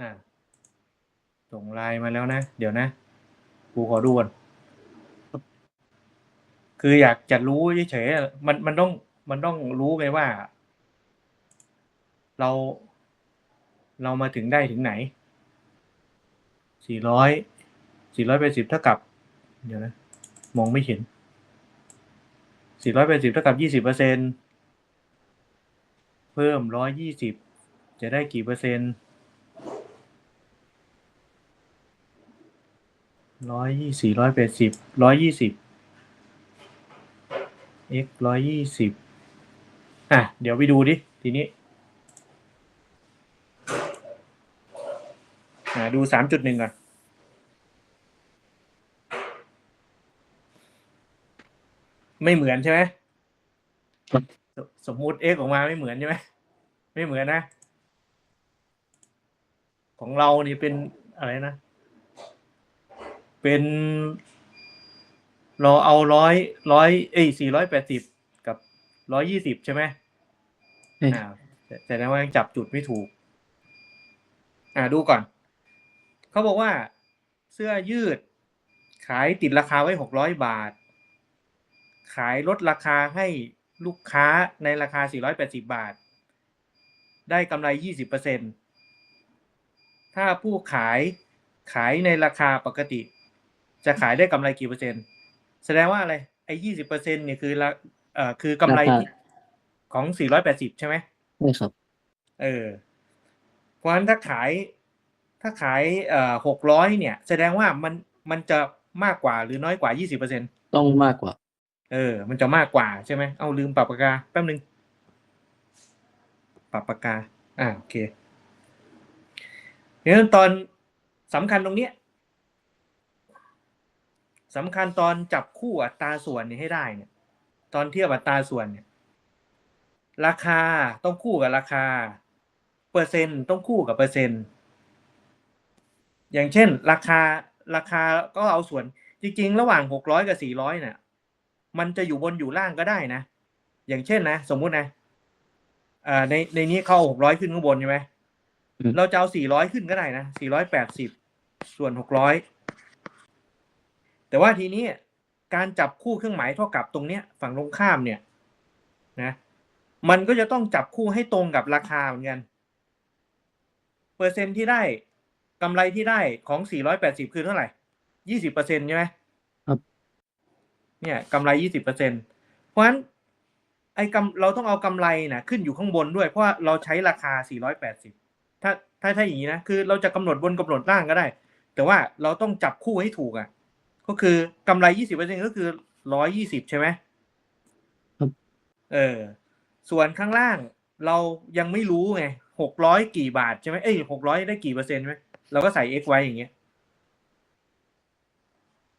อ่าส่งไลน์มาแล้วนะ เดี๋ยวนะ กูขอดูก่อนคืออยากจะรู้เฉยๆมันมันต้องมันต้องรู้ไงว่า เรา เรามาถึงได้ถึงไหน สี่ร้อย สี่ร้อยแปดสิบเท่ากับ เดี๋ยวนะ มองไม่เห็น สี่ร้อยแปดสิบเท่ากับยี่สิบเปอร์เซ็นเพิ่มร้อยยี่สิบ จะได้กี่เปอร์เซ็นต์ ร้อยยี่สี่ร้อยแปดสิบร้อยยี่สิบ x ร้อยยี่สิบอะ เดี๋ยวไปดูดิ ทีนี้ อ่าดูสามจุดหนึ่งก่อนไม่เหมือนใช่ไหมสสมมุติ x ออกมาไม่เหมือนใช่ไหมไม่เหมือนนะ ของเรานี่เป็นอะไรนะ เป็นเราเอาร้อยร้อยเอ้ยสี่ร้อยแปดสิบกับร้อยยี่สิบใช่ไหมใช่อ่าแต่แต่นั้นว่ายังจับจุดไม่ถูก อ่าดูก่อน เขาบอกว่าเสื้อยืด ขายติดราคาไว้หกร้อยบาท ขายลดราคาให้ลูกค้าในราคาสี่ร้อยแปดสิบาท ได้กำไรยี่สิบเปอร์เซ็นถ้าผู้ขายขายในราคาปกติ จะขายได้กำไรกี่เปอร์เซ็นต์แสดงว่าอะไรไอ้ยี่สิบเปอร์เซ็นเนี่ยคือละเอ่อคือกำไรที่ของสี่ร้อยแปดสิบใช่ไหมใช่ครับ เออ เพราะฉะนั้นถ้าขาย ถ้าขายเอ่อหกร้อยเนี่ย แสดงว่ามันมันจะมากกว่าหรือน้อยกว่ายี่สิบเปอร์เซ็นต้องมากกว่า เออ มันจะมากกว่าใช่ไหมเอาลืมปรับปากกาแป๊บนึงปรับปากกา อ่าโอเคเดี๋ยวตอนสำคัญตรงเนี้ย สำคัญตอนจับคู่อัตราส่วนเนี่ยให้ได้เนี่ย ตอนเทียบอัตราส่วนเนี่ย ราคาต้องคู่กับราคา เปอร์เซ็นต์ต้องคู่กับเปอร์เซ็นต์ อย่างเช่น ราคาราคาก็เอาส่วน จริง ๆ ระหว่างหกร้อยกับสี่ร้อยเนี่ย มันจะอยู่บนอยู่ล่างก็ได้นะ อย่างเช่นนะ สมมุตินะอ่าในในนี้เข้าหกร้อยขึ้นข้างบนใช่ไหมอืมเราจะเอาสี่ร้อยขึ้นก็ได้นะสี่ร้อยแปดสิบส่วนหกร้อย แต่ว่าทีนี้การจับคู่เครื่องหมายเท่ากับตรงเนี้ยฝั่งตรงข้ามเนี่ยนะมันก็จะต้องจับคู่ให้ตรงกับราคาเหมือนกัน เปอร์เซ็นต์ที่ได้กำไรที่ได้ของสี่ร้อยแปดสิบคือเท่าไหร่ยี่สิบเปอร์เซ็นใช่ไหมครับเนี่ยกำไรยี่สิบเปอร์เซ็นเพราะฉะนั้นไอ้กำเราต้องเอากำไรนะขึ้นอยู่ข้างบนด้วย เพราะว่าเราใช้ราคาสี่ร้อยแปดสิบถ้าถ้าถ้าอย่างนี้นะ คือเราจะกำหนดบนกำหนดล่างก็ได้ แต่ว่าเราต้องจับคู่ให้ถูกอะ ก็คือกำไรยี่สิบเปอร์เซ็นก็คือร้อยยี่สิบใช่ไหมครับ เออ ส่วนข้างล่างเรายังไม่รู้ไงหกร้อยกี่บาทใช่ไหมเอ้ยหกร้อยได้กี่เปอร์เซ็นต์ไหมเราก็ใส่ x ไว้อย่างเงี้ย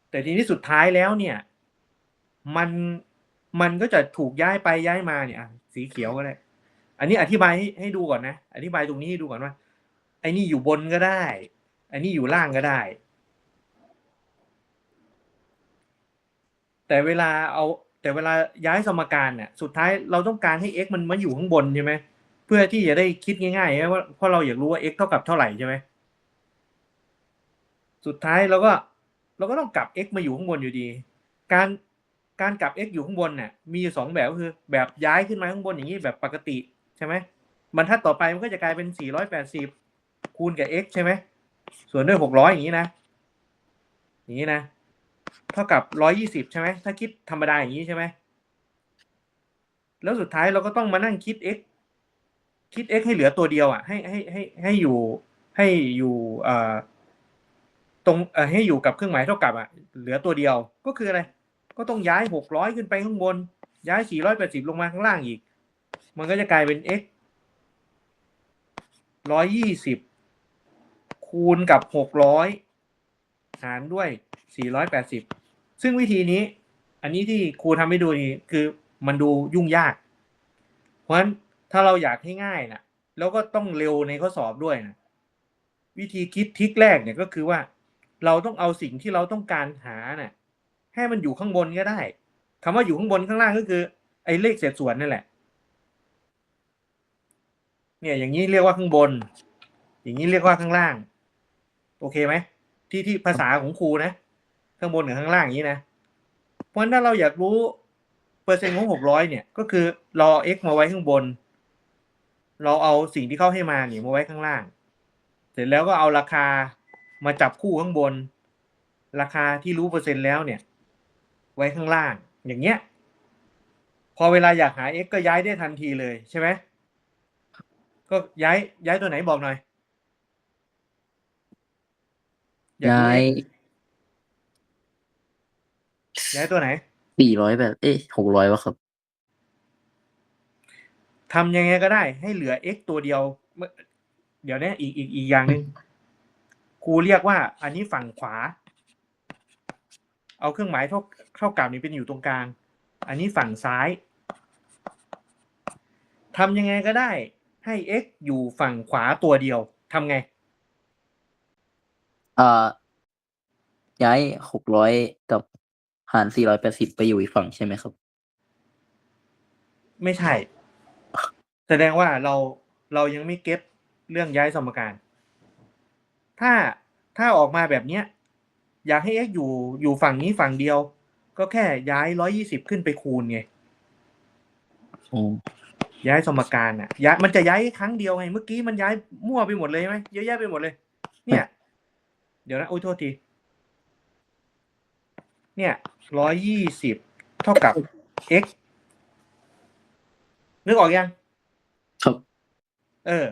แต่ทีนี้สุดท้ายแล้วเนี่ย มันมันก็จะถูกย้ายไปย้ายมาเนี่ยอะสีเขียวก็ได้อันนี้อธิบายให้ให้ดูก่อนนะ อธิบายตรงนี้ให้ดูก่อนว่าไอ้นี่อยู่บนก็ได้ไอ้นี่อยู่ล่างก็ได้ แต่เวลาเอาแต่เวลาย้ายสมการเนี่ยสุดท้ายเราต้องการให้ x มันมาอยู่ข้างบนใช่ไหมเพื่อที่จะได้คิดง่ายๆว่าเพราะเราอยากรู้ว่า x เท่ากับเท่าไหร่ใช่ไหมสุดท้ายเราก็เราก็ต้องกลับ x มาอยู่ข้างบนอยู่ดี การการกลับ x อยู่ข้างบนเนี่ยมีอยู่สองแบบก็คือ แบบย้ายขึ้นมาข้างบนอย่างนี้แบบปกติใช่ไหมบรรทัดต่อไปมันก็จะกลายเป็น 480 คูณกับ x ใช่ไหมส่วนด้วย 600 อย่างนี้นะ อย่างนี้นะ เท่ากับร้อยยี่สิบใช่ไหมถ้าคิดธรรมดาอย่างนี้ใช่ไหมแล้วสุดท้ายเราก็ต้องมานั่งคิด x คิด x ให้เหลือตัวเดียวอะ ให้ให้ให้ให้อยู่ให้อยู่เอ่อตรงเอ่อให้อยู่กับเครื่องหมายเท่ากับอะเหลือตัวเดียวก็คืออะไร ก็ต้องย้ายหกร้อยขึ้นไปข้างบน ย้ายสี่ร้อยแปดสิบลงมาข้างล่างอีก มันก็จะกลายเป็น x ร้อยยี่สิบคูณกับหกร้อยหารด้วย สี่ร้อยแปดสิบซึ่งวิธีนี้ อันนี้ที่ครูทำให้ดูนี่คือมันดูยุ่งยาก เพราะฉะนั้นถ้าเราอยากให้ง่ายนะแล้วก็ต้องเร็วในข้อสอบด้วยนะวิธีคิดทิกแรกเนี่ยก็คือว่า เราต้องเอาสิ่งที่เราต้องการหาน่ะให้มันอยู่ข้างบนก็ได้คำว่าอยู่ข้างบนข้างล่างก็คือ ไอ้เลขเศษส่วนนั่นแหละ เนี่ยอย่างนี้เรียกว่าข้างบน อย่างนี้เรียกว่าข้างล่าง โอเคไหมที่ที่ภาษาของครูนะ ข้างบนกับข้างล่างอย่างนี้นะ เพราะฉะนั้นถ้าเราอยากรู้เปอร์เซ็นต์ของหกร้อยเนี่ย ก็คือเราเอา x มาไว้ข้างบน เราเอาสิ่งที่เขาให้มาเนี่ยมาไว้ข้างล่าง เสร็จแล้วก็เอาราคามาจับคู่ข้างบน ราคาที่รู้เปอร์เซ็นต์แล้วเนี่ย ไว้ข้างล่าง อย่างเงี้ย พอเวลาอยากหา x ก็ย้ายได้ทันทีเลยใช่ไหมก็ย้ายย้ายตัวไหนบอกหน่อยอย้าย ย้ายตัวไหนสี่ร้อยแบบ เอ้หกร้อยวะครับทำยังไงก็ได้ ให้เหลือ x ตัวเดียวเมื่อเดี๋ยวเนี้อีกอีกอีกอย่างหนึ่งครูเรียกว่า อันนี้ฝั่งขวา เอาเครื่องหมายเท่าเท่ากับนี้เป็นอยู่ตรงกลาง อันนี้ฝั่งซ้ายทำยังไงก็ได้ ให้ x อยู่ฝั่งขวาตัวเดียวทำไงอ่าย้ายหกร้อยกับ หารสี่ร้อยแปดสิบไปอยู่อีกฝั่งใช่ไหมครับ ไม่ใช่ แสดงว่าเราเรายังไม่เก็ตเรื่องย้ายสมการ ถ้าถ้าออกมาแบบเนี้ย อยากให้ x อยู่อยู่ฝั่งนี้ฝั่งเดียว ก็แค่ย้ายร้อยี่สิบขึ้นไปคูณไงอ๋อย้ายสมการอะย้ายมันจะย้ายครั้งเดียวไง เมื่อกี้มันย้ายมั่วไปหมดเลยไหมเยอะแยะไปหมดเลย เนี่ย เดี๋ยวนะโอ้ยโทษที เนี่ยร้อยยี่สิบเท่ากับ x นึกออกยัง ครับ เออ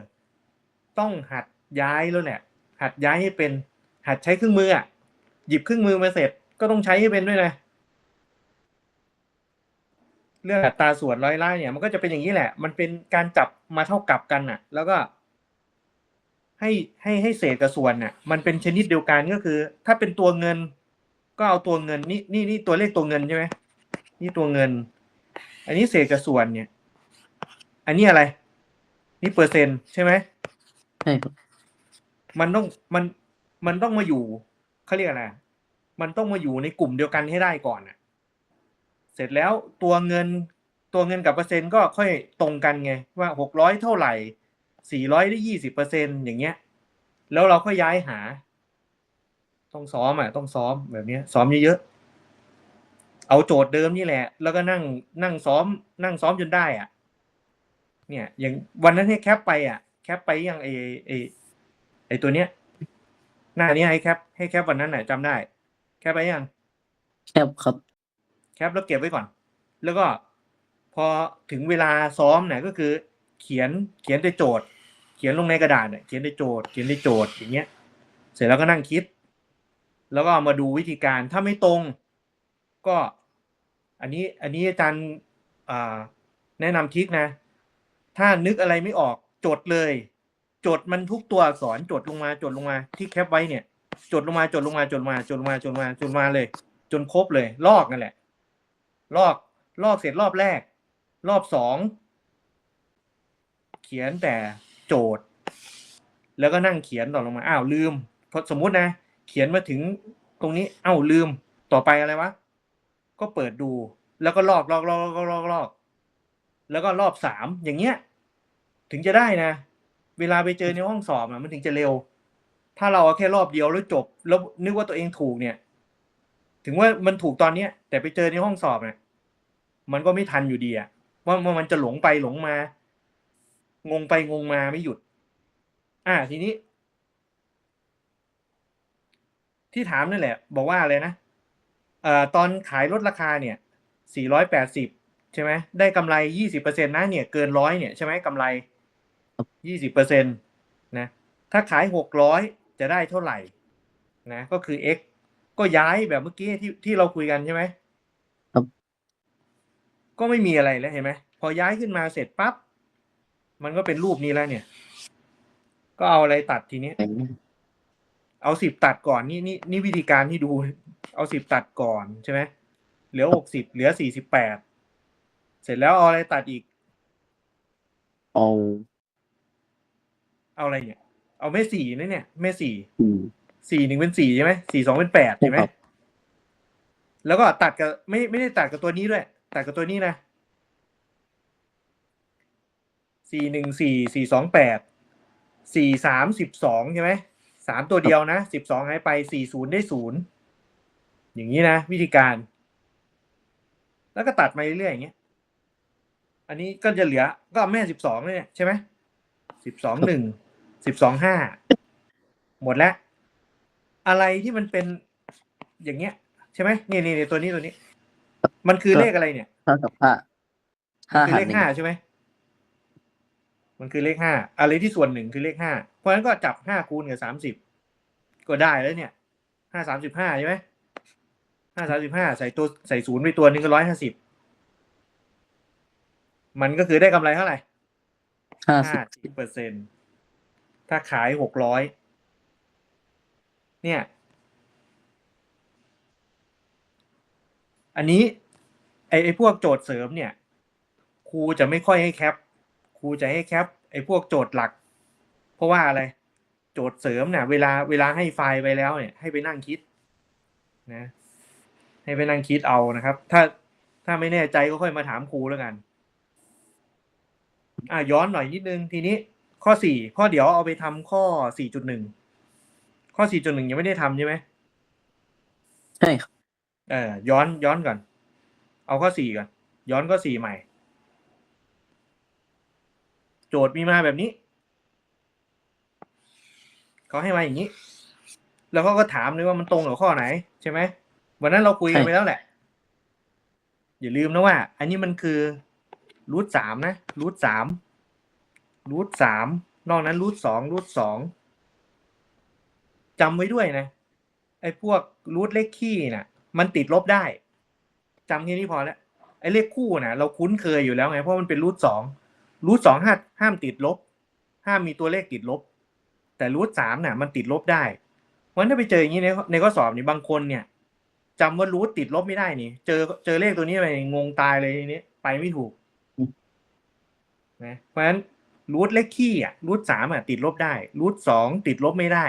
ต้องหัดย้ายแล้วแหละหัดย้ายให้เป็น หัดใช้เครื่องมืออะ หยิบเครื่องมือมาเสร็จ ก็ต้องใช้ให้เป็นด้วยนะเรื่องอัตราส่วนร้อยล่าเนี่ยมันก็จะเป็นอย่างนี้แหละ มันเป็นการจับมาเท่ากับกันน่ะ แล้วก็ ให้ให้ให้เศษกับส่วนน่ะ มันเป็นชนิดเดียวกันก็คือ ถ้าเป็นตัวเงิน ก็เอาตัวเงินนี่นี่นี่ตัวเลขตัวเงินใช่ไหมนี่ตัวเงิน อันนี้เศษกับส่วนเนี่ย อันนี้อะไร นี่เปอร์เซ็นต์ใช่ไหมใช่ครับมันต้องมันมันต้องมาอยู่เขาเรียกอะไรมันต้องมาอยู่ในกลุ่มเดียวกันให้ได้ก่อนอะเสร็จแล้วตัวเงินตัวเงินกับเปอร์เซ็นต์ก็ค่อยตรงกันไงว่าหกร้อยเท่าไหร่สี่ร้อยได้ยี่สิบเปอร์เซ็นอย่างเงี้ย แล้วเราก็ย้ายหา ต้องซ้อมอะต้องซ้อมแบบเนี้ย ซ้อมเยอะๆเอาโจทย์เดิมนี่แหละ แล้วก็นั่งนั่งซ้อม นั่งซ้อมจนได้อะ เนี่ย อย่างวันนั้นให้แคปไปอะ แคปไปยังไอไอไอตัวเนี้ย หน้านี้ให้แคป ให้แคปวันนั้นไหนะจำได้ แคปไปยัง แคบครับ แคปแล้วเก็บไว้ก่อน แล้วก็พอถึงเวลาซ้อมเนี่ยก็คือ เขียนเขียนในโจทย์ เขียนลงในกระดาษเนี่ยเขียนในโจทย์ เขียนในโจทย์อย่างเงี้ย เสร็จแล้วก็นั่งคิด แล้วก็มาดูวิธีการถ้าไม่ตรง ก็ อันนี้อันนี้อาจารย์แนะนำทิกนะ ถ้านึกอะไรไม่ออกจดเลย จดมันทุกตัวอักษรจดลงมาจดลงมาที่แคปไว้เนี่ย จดลงมาจดลงมาจดลงมาจดลงมาจดมาจดลงมาเลย จนครบเลย ลอกนั่นแหละ ลอกลอกเสร็จรอบแรก รอบสองเขียนแต่โจทย์ แล้วก็นั่งเขียนต่อลงมาอ้าวลืมเพราะสมมุตินะ เขียนมาถึงตรงนี้ เอ้าลืมต่อไปอะไรวะ ก็เปิดดู แล้วก็ลอกลอกลอกลอกลอกลอก แล้วก็รอบสามอย่างเงี้ย ถึงจะได้นะ เวลาไปเจอในห้องสอบอะมันถึงจะเร็ว ถ้าเราเอาแค่รอบเดียวแล้วจบ แล้วนึกว่าตัวเองถูกเนี่ย ถึงว่ามันถูกตอนเนี้ย แต่ไปเจอในห้องสอบเนี่ยมันก็ไม่ทันอยู่ดีอะว่าว่ามันจะหลงไปหลงมา งงไปงงมาไม่หยุด อ่าทีนี้ ที่ถามนั่นแหละ บอกว่าอะไรนะเอ่อตอนขายลดราคาเนี่ย 480 ใช่ไหมได้กำไร 20%นะเนี่ยเกินร้อยเนี่ยใช่ไหมกำไร 20%นะถ้าขาย 600 จะได้เท่าไหร่นะก็คือ x ก็ย้ายแบบเมื่อกี้ที่ที่เราคุยกันใช่ไหมครับ ก็ไม่มีอะไรแล้วเห็นไหมพอย้ายขึ้นมาเสร็จปั๊บมันก็เป็นรูปนี้แล้วเนี่ย ก็เอาอะไรตัดทีนี้ เอาสิบตัดก่อนนี่นี่นี่วิธีการที่ดูเอาสิบตัดก่อนใช่ไหมเหลือหกสิบเหลือสี่สิบแปดเสร็จแล้วเอาอะไรตัดอีก เอา เอาอะไรเนี่ย เอาแม่สี่นะเนี่ยแม่สี่อืมสี่หนึ่งเป็นสี่ใช่ไหมสี่สองเป็นแปดใช่ไหมครับแล้วก็ตัดกับไม่ไม่ได้ตัดกับตัวนี้ด้วย ตัดกับตัวนี้นะสี่หนึ่งสี่สี่สองแปดสี่สามสิบสองใช่ไหม สามตัวเดียวนะสิบสองหายไปสี่ศูนย์ได้ศูนย์อย่างนี้นะ วิธีการ แล้วก็ตัดมาเรื่อยๆอย่างเงี้ย อันนี้ก็จะเหลือ ก็เอาแม่สิบสองเลยใช่ไหมสิบสองหนึ่งสิบสองห้าหมดแล้ว อะไรที่มันเป็นอย่างเงี้ย ใช่ไหมนี่นี่นี่ตัวนี้ตัวนี้ มันคือเลขอะไรเนี่ยเท่ากับห้าห้าคือหารเลขหนึ่งห้าใช่ไหม มันคือเลขห้าอะไรที่ส่วนหนึ่งคือเลขห้าเพราะฉะนั้นก็จับห้าคูณกับสามสิบก็ได้แล้วเนี่ยห้าสามสิบห้าใช่ไหมห้าสามสิบห้าใส่ตัวใส่ศูนย์ไปตัวหนึงก็ร้อยห้าสิบมันก็คือได้กำไรเท่าไหร่ห้าห้าสิบสิบเปอร์เซ็นถ้าขายหกร้อยเนี่ย อันนี้ไอไอพวกโจทย์เสริมเนี่ย ครูจะไม่ค่อยให้แคป ครูจะให้แคปไอพวกโจทย์หลัก เพราะว่าอะไร โจทย์เสริมเนี่ยเวลาเวลาให้ไฟล์ไปแล้วเนี่ย ให้ไปนั่งคิดนะให้ไปนั่งคิดเอานะครับ ถ้าถ้าไม่แน่ใจก็ค่อยมาถามครูแล้วกัน อะย้อนหน่อยนิดนึงทีนี้ข้อสี่ข้อเดี๋ยวเอาไปทำข้อสี่จุดหนึ่งข้อสี่จุดหนึ่งยังไม่ได้ทำใช่ไหมใช่ครับเออย้อนย้อนก่อน เอาข้อสี่ก่อน ย้อนข้อสี่ใหม่ โจทย์มีมาแบบนี้เขาให้มาอย่างนี้ แล้วเขาก็ถามเลยว่ามันตรงกับข้อไหน ใช่ไหมวันนั้นเราคุยกันไปแล้วแหละ อย่าลืมนะว่า อันนี้มันคือรูทสามนะรูทสามรูทสามนอกนั้นรูทสองรูทสองจำไว้ด้วยนะ ไอ้พวกรูทเลขคี่น่ะ มันติดลบได้จำแค่นี้พอแล้วไอ้เลขคู่น่ะ เราคุ้นเคยอยู่แล้วไงเพราะมันเป็นรูทสอง รูทสองห้าห้ามติดลบ ห้ามมีตัวเลขติดลบ แต่รูทสามน่ะมันติดลบได้เพราะฉะนั้นถ้าไปเจออย่างนี้ในในข้อสอบนี่บางคนเนี่ยจำว่ารูทติดลบไม่ได้นี่เจอเจอเลขตัวนี้ไปงงตายเลยทีนี้ไปไม่ถูกนะเพราะฉะนั้นรูทเลขคี่อะรูทสามอะติดลบได้รูทสองติดลบไม่ได้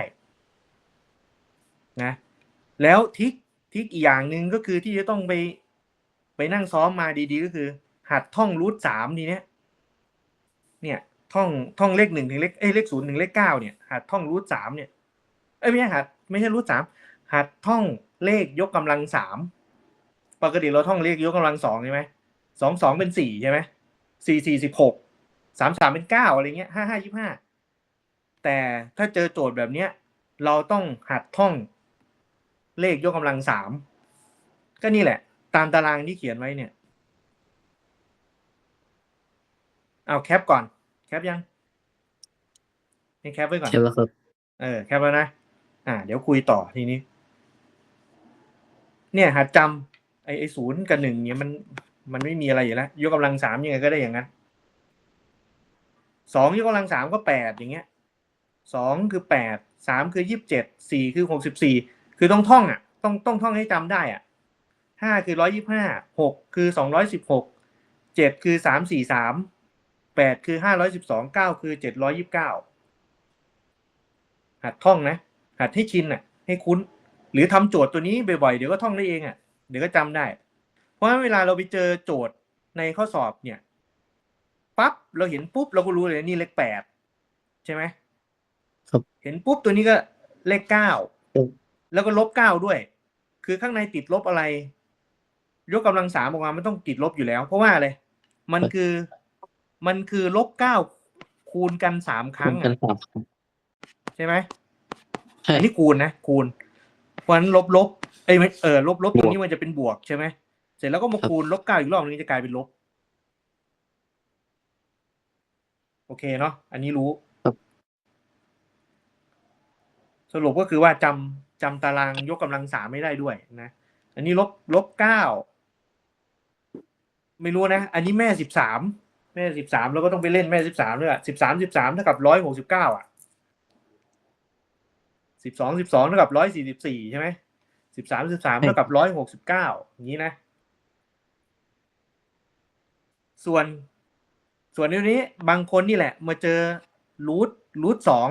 นะแล้วทิกทิกอีกอย่างหนึ่งก็คือที่จะต้องไปไปนั่งซ้อมมาดีๆก็คือ หัดท่องรูทสามทีเนี้ย เนี่ยท่องท่องเลขหนึ่งถึงเลขเอ้ยเลขศูนย์ถึงเลขเก้าเนี่ยหัดท่องรูทสามเนี่ยเอ้ยไม่ใช่หัดไม่ใช่รูทสามหัดท่องเลขยกกำลังสามปกติเราท่องเลขยกกำลังสองใช่ไหมสองสองเป็นสี่ใช่ไหมสี่สี่สิบหกสามสามเป็นเก้าอะไรเงี้ยห้าห้ายี่ห้าแต่ถ้าเจอโจทย์แบบเนี้ย เราต้องหัดท่องเลขยกกำลังสามก็นี่แหละ ตามตารางที่เขียนไว้เนี่ย เอาแคปก่อน แคปยังให้แคปไว้ก่อน ใช่แล้วครับ เออแคปแล้วนะ อ่า เดี๋ยวคุยต่อทีนี้ เนี่ยหัดจำไอ้ไอ้ศูนย์กับหนึ่งเนี่ยมันมันไม่มีอะไรอยู่แล้วยกกำลังสามยังไงก็ได้อย่างนั้นสองยกกำลังสามก็แปดอย่างเงี้ยสองคือแปดสามคือยี่สิบเจ็ดสี่คือหกสิบสี่คือต้องท่องอะ ต้องต้องท่องให้จำได้อะห้าคือร้อยยี่ห้าหกคือสองร้อยสิบหกเจ็ดคือสามสี่สาม แปดคือห้าร้อยสิบสองเก้าคือเจ็ดร้อยยี่สิบเก้าหัดท่องนะ หัดให้ชินอะ ให้คุ้น หรือทำโจทย์ตัวนี้บ่อยๆ เดี๋ยวก็ท่องได้เองอะ เดี๋ยวก็จำได้ เพราะฉะนั้นเวลาเราไปเจอโจทย์ในข้อสอบเนี่ย ปั๊บเราเห็นปุ๊บเราก็รู้เลยนี่เลขแปดใช่ไหมครับเห็นปุ๊บตัวนี้ก็เลขเก้าครับแล้วก็ลบเก้าด้วย คือข้างในติดลบอะไร ยกกำลังสามออกมามันต้องติดลบอยู่แล้ว เพราะว่าอะไร มันคือ มันคือลบเก้าคูณกันสามครั้งกัอะนสามครับใช่ไหมใช่อันนี้คูณนะคูณ เพราะฉะนั้นลบลบเอ้ยไม่เออลบลบบวกตรงนี้มันจะเป็นบวกใช่ไหมเสร็จแล้วก็มาครับคูณลบเก้าอีกรอบนึงจะกลายเป็นลบ โอเคเนาะอันนี้รู้ครับสรุปก็คือว่าจำจำตารางยกกำลังสามไม่ได้ด้วยนะอันนี้ลบลบเก้าไม่รู้นะ อันนี้แม่สิบสาม แม่สิบสามเราก็ต้องไปเล่นแม่สิบสามด้วยสิบสามสิบสามเท่ากับร้อยหกสิบเก้าอะสิบสองสิบสองเท่ากับร้อยสี่สิบสี่ใช่ไหมสิบสามสิบสามเท่ากับร้อยหกสิบเก้าอย่างนี้นะ ส่วน ส่วนในนี้บางคนนี่แหละ มาเจอรูทรูทสอง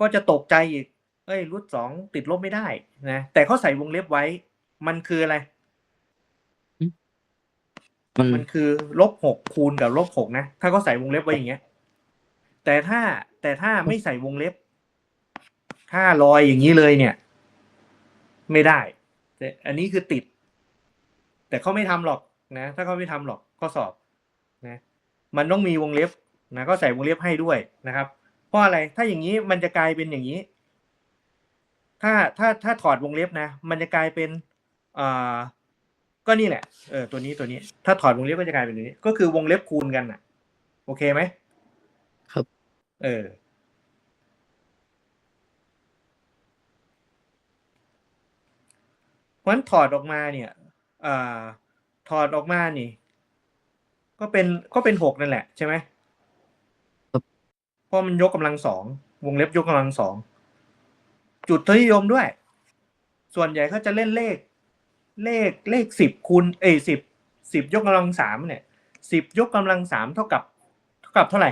ก็จะตกใจอีก เอ้ยรูทสองติดลบไม่ได้นะแต่เขาใส่วงเล็บไว้ มันคืออะไร มันมันคือลบหกคูณกับลบหกนะ ถ้าเขาใส่วงเล็บไว้อย่างเงี้ย แต่ถ้าแต่ถ้าไม่ใส่วงเล็บ ถ้าลอยอย่างนี้เลยเนี่ย ไม่ได้ แต่อันนี้คือติด แต่เขาไม่ทำหรอกนะ ถ้าเขาไม่ทำหรอกข้อสอบนะ มันต้องมีวงเล็บนะก็ใส่วงเล็บให้ด้วยนะครับ เพราะอะไร ถ้าอย่างนี้มันจะกลายเป็นอย่างนี้ ถ้าถ้าถ้าถอดวงเล็บนะ มันจะกลายเป็นอ่า ก็นี่แหละเออตัวนี้ตัวนี้ ถ้าถอดวงเล็บก็จะกลายเป็นอย่างนี้ ก็คือวงเล็บคูณกันอะ โอเคไหมครับ เออ เพราะฉะนั้นถอดออกมาเนี่ยอ่าถอดออกมานี่ ก็เป็นก็เป็นหกนั่นแหละใช่ไหมครับเพราะมันยกกำลังสองวงเล็บยกกำลังสองจุดทศนิยมด้วย ส่วนใหญ่เขาจะเล่นเลข เลขเลขสิบคูณเอ้สิบสิบยกกำลังสามเนี่ยสิบยกกำลังสามเท่ากับเท่ากับเท่าไหร่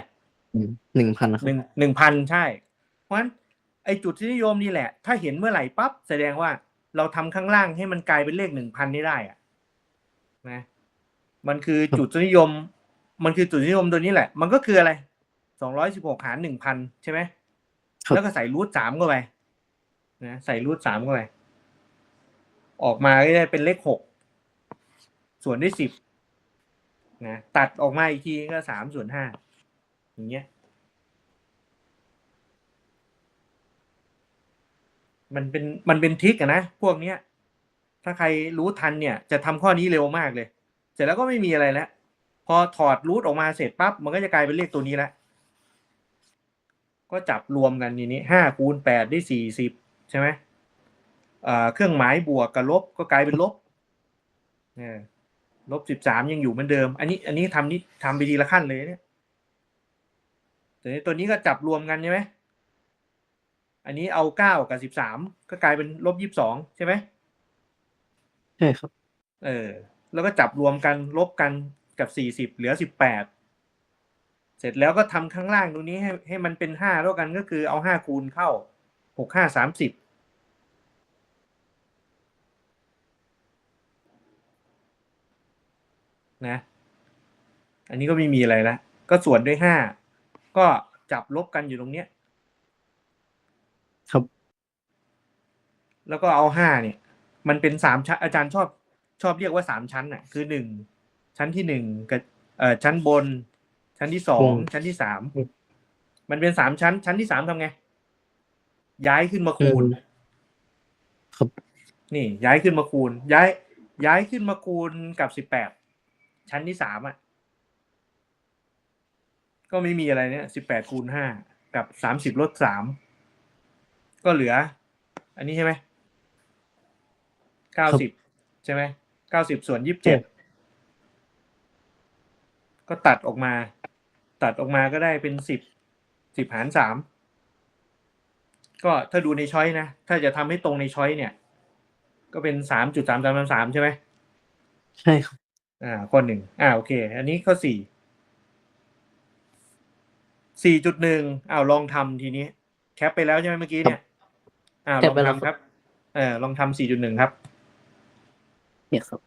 หนึ่งพันคหรับนึ่งหนึ่งพันใช่ เพราะฉะนั้นไอจุดที่นิยมนี่แหละ ถ้าเห็นเมื่อไหร่ปั๊บแสดงว่าเราทำข้างล่างให้มันกลายเป็นเลขหนึ่งพันนี่ได้อะนะมันคือจุดนิยม มันคือจุดนิยมตัวนี้แหละ มันก็คืออะไรสองร้อยสิบหกหารหนึ่งพันใช่ไหมครับแล้วก็ใส่รูทสามเข้าไปนะใส่รูทสามเข้าไป ออกมาก็ได้เป็นเลขหกส่วนด้วยสิบนะตัดออกมาอีกทีก็สามส่วนห้าอย่างเงี้ย มันเป็นมันเป็นทริกอะนะพวกเนี้ย ถ้าใครรู้ทันเนี่ย จะทำข้อนี้เร็วมากเลย เสร็จแล้วก็ไม่มีอะไรแล้วพอถอดรูทออกมาเสร็จปั๊บมันก็จะกลายเป็นเลขตัวนี้แล้วก็จับรวมกันทีนี้ห้าคูณแปดได้สี่สิบใช่ไหม เครื่องหมายบวกกับลบก็กลายเป็นลบเนี่ยลบสิบสามยังอยู่เหมือนเดิม อันนี้ อันนี้ทำนี่ทำไปทีละขั้นเลยเนี่ยแต่นี้ตัวนี้ก็จับรวมกันใช่ไหมอันนี้เอาเก้ากับสิบสามก็กลายเป็นลบยี่สิบสองใช่ไหมใช่ครับ เออ แล้วก็จับรวมกันลบกันกับสี่สิบเหลือสิบแปดเสร็จแล้วก็ทำข้างล่างตรงนี้ให้ให้มันเป็นห้าแล้วกันก็คือเอาห้าคูณเข้าหกห้าสามสิบ นะ อันนี้ก็ไม่มีอะไรละก็ส่วนด้วยห้าก็จับลบกันอยู่ตรงเนี้ย ครับ แล้วก็เอาห้าเนี่ย มันเป็นสามชั้นอาจารย์ชอบชอบเรียกว่าสามชั้นน่ะ คือหนึ่งชั้นที่หนึ่งกับเอ่อชั้นบน ชั้นที่สองอืมชั้นที่สามอืมมันเป็นสามชั้น ชั้นที่สามทำไง ย้ายขึ้นมาคูณ ครับ นี่ ย้ายขึ้นมาคูณ ย้าย ย้ายขึ้นมาคูณกับสิบแปด ชั้นที่สามอะ ก็ไม่มีอะไรเนี่ยสิบแปดคูณห้ากับสามสิบลดสามก็เหลือ อันนี้ใช่ไหมเก้าสิบใช่ไหมเก้าสิบส่วนยี่สิบเจ็ดก็ตัดออกมา ตัดออกมาก็ได้เป็นสิบสิบหารสามก็ถ้าดูในช้อยนะ ถ้าจะทำให้ตรงในช้อยเนี่ย ก็เป็นสามจุดสามสามสามใช่ไหมใช่ครับ อ่าข้อหนึ่งอ่าโอเค อันนี้ข้อสี่สี่จุดหนึ่งอ้าวลองทำทีนี้ แคปไปแล้วใช่ไหมเมื่อกี้เนี่ยอ่าแคลปองไปแล้วทำครับเออลองทำสี่จุดหนึ่งครับเนี่ยครับ